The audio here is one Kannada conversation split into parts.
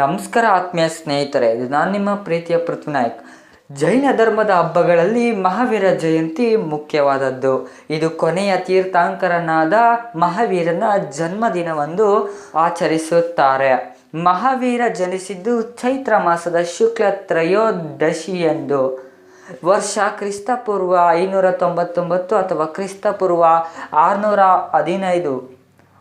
ನಮಸ್ಕಾರ ಆತ್ಮೀಯ ಸ್ನೇಹಿತರೆ, ಇದು ನಾನು ನಿಮ್ಮ ಪ್ರೀತಿಯ ಪೃಥ್ವಿನಾಯಕ್ ಜೈನ ಧರ್ಮದ ಹಬ್ಬಗಳಲ್ಲಿ ಮಹಾವೀರ ಜಯಂತಿ ಮುಖ್ಯವಾದದ್ದು. ಇದು ಕೊನೆಯ ತೀರ್ಥಾಂಕರನಾದ ಮಹಾವೀರನ ಜನ್ಮದಿನವಂದು ಆಚರಿಸುತ್ತಾರೆ. ಮಹಾವೀರ ಜನಿಸಿದ್ದು ಚೈತ್ರ ಮಾಸದ ಶುಕ್ಲ ತ್ರಯೋದಶಿಯಂದು. ವರ್ಷ ಕ್ರಿಸ್ತಪೂರ್ವ ಐನೂರ ತೊಂಬತ್ತೊಂಬತ್ತು ಅಥವಾ ಕ್ರಿಸ್ತಪೂರ್ವ ಆರುನೂರ ಹದಿನೈದು.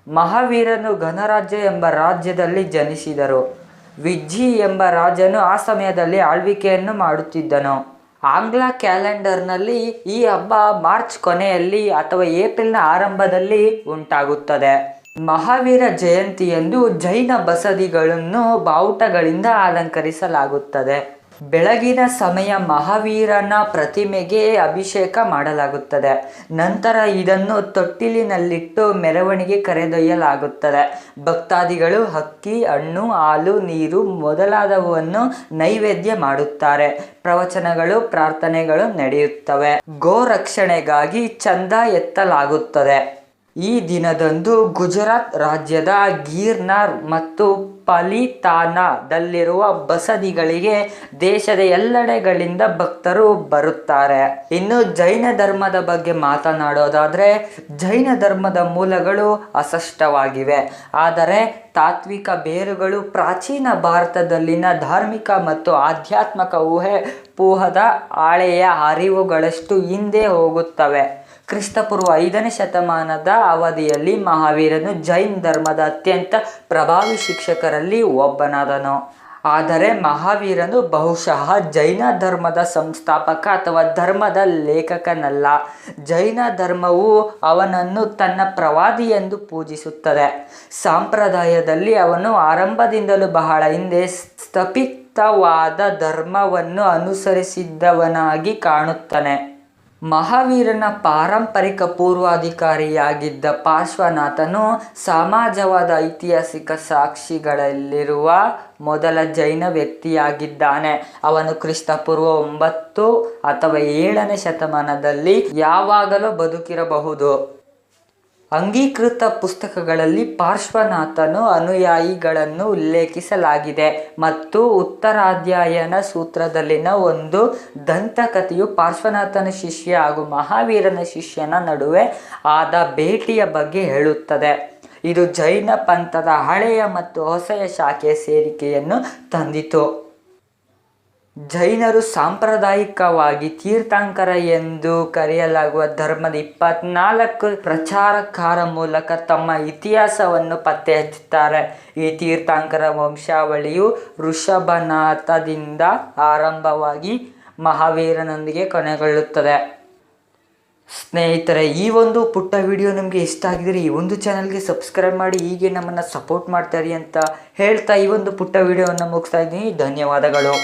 ಮಹಾವೀರನು ಗಣರಾಜ್ಯ ಎಂಬ ರಾಜ್ಯದಲ್ಲಿ ಜನಿಸಿದರು. ವಿಜ್ಜಿ ಎಂಬ ರಾಜನು ಆ ಸಮಯದಲ್ಲಿ ಆಳ್ವಿಕೆಯನ್ನು ಮಾಡುತ್ತಿದ್ದನು. ಆಂಗ್ಲ ಕ್ಯಾಲೆಂಡರ್ನಲ್ಲಿ ಈ ಹಬ್ಬ ಮಾರ್ಚ್ ಕೊನೆಯಲ್ಲಿ ಅಥವಾ ಏಪ್ರಿಲ್ನ ಆರಂಭದಲ್ಲಿ ಉಂಟಾಗುತ್ತದೆ. ಮಹಾವೀರ ಜಯಂತಿಯಂದು ಜೈನ ಬಸದಿಗಳನ್ನು ಬಾವುಟಗಳಿಂದ ಅಲಂಕರಿಸಲಾಗುತ್ತದೆ. ಬೆಳಗಿನ ಸಮಯ ಮಹಾವೀರನ ಪ್ರತಿಮೆಗೆ ಅಭಿಷೇಕ ಮಾಡಲಾಗುತ್ತದೆ. ನಂತರ ಇದನ್ನು ತೊಟ್ಟಿಲಿನಲ್ಲಿಟ್ಟು ಮೆರವಣಿಗೆ ಕರೆದೊಯ್ಯಲಾಗುತ್ತದೆ. ಭಕ್ತಾದಿಗಳು ಅಕ್ಕಿ ಹಣ್ಣು, ಹಾಲು, ನೀರು ಮೊದಲಾದವನ್ನು ನೈವೇದ್ಯ ಮಾಡುತ್ತಾರೆ. ಪ್ರವಚನಗಳು, ಪ್ರಾರ್ಥನೆಗಳು ನಡೆಯುತ್ತವೆ. ಗೋ ರಕ್ಷಣೆಗಾಗಿ ಚಂದ ಎತ್ತಲಾಗುತ್ತದೆ. ಈ ದಿನದಂದು ಗುಜರಾತ್ ರಾಜ್ಯದ ಗೀರ್ನಾರ್ ಮತ್ತು ಪಲಿತಾನದಲ್ಲಿರುವ ಬಸದಿಗಳಿಗೆ ದೇಶದ ಎಲ್ಲೆಡೆಗಳಿಂದ ಭಕ್ತರು ಬರುತ್ತಾರೆ. ಇನ್ನು ಜೈನ ಧರ್ಮದ ಬಗ್ಗೆ ಮಾತನಾಡೋದಾದ್ರೆ, ಜೈನ ಧರ್ಮದ ಮೂಲಗಳು ಅಸಷ್ಟವಾಗಿವೆ. ಆದರೆ ತಾತ್ವಿಕ ಬೇರುಗಳು ಪ್ರಾಚೀನ ಭಾರತದಲ್ಲಿನ ಧಾರ್ಮಿಕ ಮತ್ತು ಆಧ್ಯಾತ್ಮಿಕ ಊಹೆ ಪೂಹದ ಹಾಳೆಯ ಅರಿವುಗಳಷ್ಟು ಹಿಂದೆ ಹೋಗುತ್ತವೆ. ಕ್ರಿಸ್ತಪೂರ್ವ ಐದನೇ ಶತಮಾನದ ಅವಧಿಯಲ್ಲಿ ಮಹಾವೀರನು ಜೈನ್ ಧರ್ಮದ ಅತ್ಯಂತ ಪ್ರಭಾವಿ ಶಿಕ್ಷಕರಲ್ಲಿ ಒಬ್ಬನಾದನು. ಆದರೆ ಮಹಾವೀರನು ಬಹುಶಃ ಜೈನ ಧರ್ಮದ ಸಂಸ್ಥಾಪಕ ಅಥವಾ ಧರ್ಮದ ಲೇಖಕನಲ್ಲ. ಜೈನ ಧರ್ಮವು ಅವನನ್ನು ತನ್ನ ಪ್ರವಾದಿ ಎಂದು ಪೂಜಿಸುತ್ತದೆ. ಸಂಪ್ರದಾಯದಲ್ಲಿ ಅವನು ಆರಂಭದಿಂದಲೂ ಬಹಳ ಹಿಂದೆ ಸ್ಥಪಿತವಾದ ಧರ್ಮವನ್ನು ಅನುಸರಿಸಿದ್ದವನಾಗಿ ಕಾಣುತ್ತಾನೆ. ಮಹಾವೀರನ ಪಾರಂಪರಿಕ ಪೂರ್ವಾಧಿಕಾರಿಯಾಗಿದ್ದ ಪಾರ್ಶ್ವನಾಥನು ಸಮಾಜವಾದ ಐತಿಹಾಸಿಕ ಸಾಕ್ಷಿಗಳಲ್ಲಿರುವ ಮೊದಲ ಜೈನ ವ್ಯಕ್ತಿಯಾಗಿದ್ದಾನೆ. ಅವನು ಕ್ರಿಸ್ತಪೂರ್ವ ಒಂಬತ್ತು ಅಥವಾ ಏಳನೇ ಶತಮಾನದಲ್ಲಿ ಯಾವಾಗಲೂ ಬದುಕಿರಬಹುದು. ಅಂಗೀಕೃತ ಪುಸ್ತಕಗಳಲ್ಲಿ ಪಾರ್ಶ್ವನಾಥನು ಅನುಯಾಯಿಗಳನ್ನು ಉಲ್ಲೇಖಿಸಲಾಗಿದೆ ಮತ್ತು ಉತ್ತರಾಧ್ಯಾಯನ ಸೂತ್ರದಲ್ಲಿನ ಒಂದು ದಂತಕಥೆಯು ಪಾರ್ಶ್ವನಾಥನ ಶಿಷ್ಯ ಹಾಗೂ ಮಹಾವೀರನ ಶಿಷ್ಯನ ನಡುವೆ ಆದ ಭೇಟಿಯ ಬಗ್ಗೆ ಹೇಳುತ್ತದೆ. ಇದು ಜೈನ ಪಂಥದ ಹಳೆಯ ಮತ್ತು ಹೊಸೆಯ ಶಾಖೆಯ ಸೇರಿಕೆಯನ್ನು ತಂದಿತು. ಜೈನರು ಸಾಂಪ್ರದಾಯಿಕವಾಗಿ ತೀರ್ಥಂಕರ ಎಂದು ಕರೆಯಲಾಗುವ ಧರ್ಮದ ಇಪ್ಪತ್ನಾಲ್ಕು ಪ್ರಚಾರಕಾರ ಮೂಲಕ ತಮ್ಮ ಇತಿಹಾಸವನ್ನು ಪತ್ತೆ ಹಚ್ಚುತ್ತಾರೆ ಈ ತೀರ್ಥಂಕರ ವಂಶಾವಳಿಯು ಋಷಭನಾಥದಿಂದ ಆರಂಭವಾಗಿ ಮಹಾವೀರನೊಂದಿಗೆ ಕೊನೆಗೊಳ್ಳುತ್ತದೆ. ಸ್ನೇಹಿತರೆ, ಈ ಒಂದು ಪುಟ್ಟ ವಿಡಿಯೋ ನಿಮಗೆ ಇಷ್ಟ ಆಗಿದ್ರೆ ಈ ಒಂದು ಚಾನಲ್ಗೆ ಸಬ್ಸ್ಕ್ರೈಬ್ ಮಾಡಿ, ಹೀಗೆ ನಮ್ಮನ್ನು ಸಪೋರ್ಟ್ ಮಾಡ್ತಾರೆ ಅಂತ ಹೇಳ್ತಾ ಈ ಒಂದು ಪುಟ್ಟ ವಿಡಿಯೋವನ್ನು ಮುಗಿಸ್ತಾ ಇದ್ದೀನಿ. ಧನ್ಯವಾದಗಳು.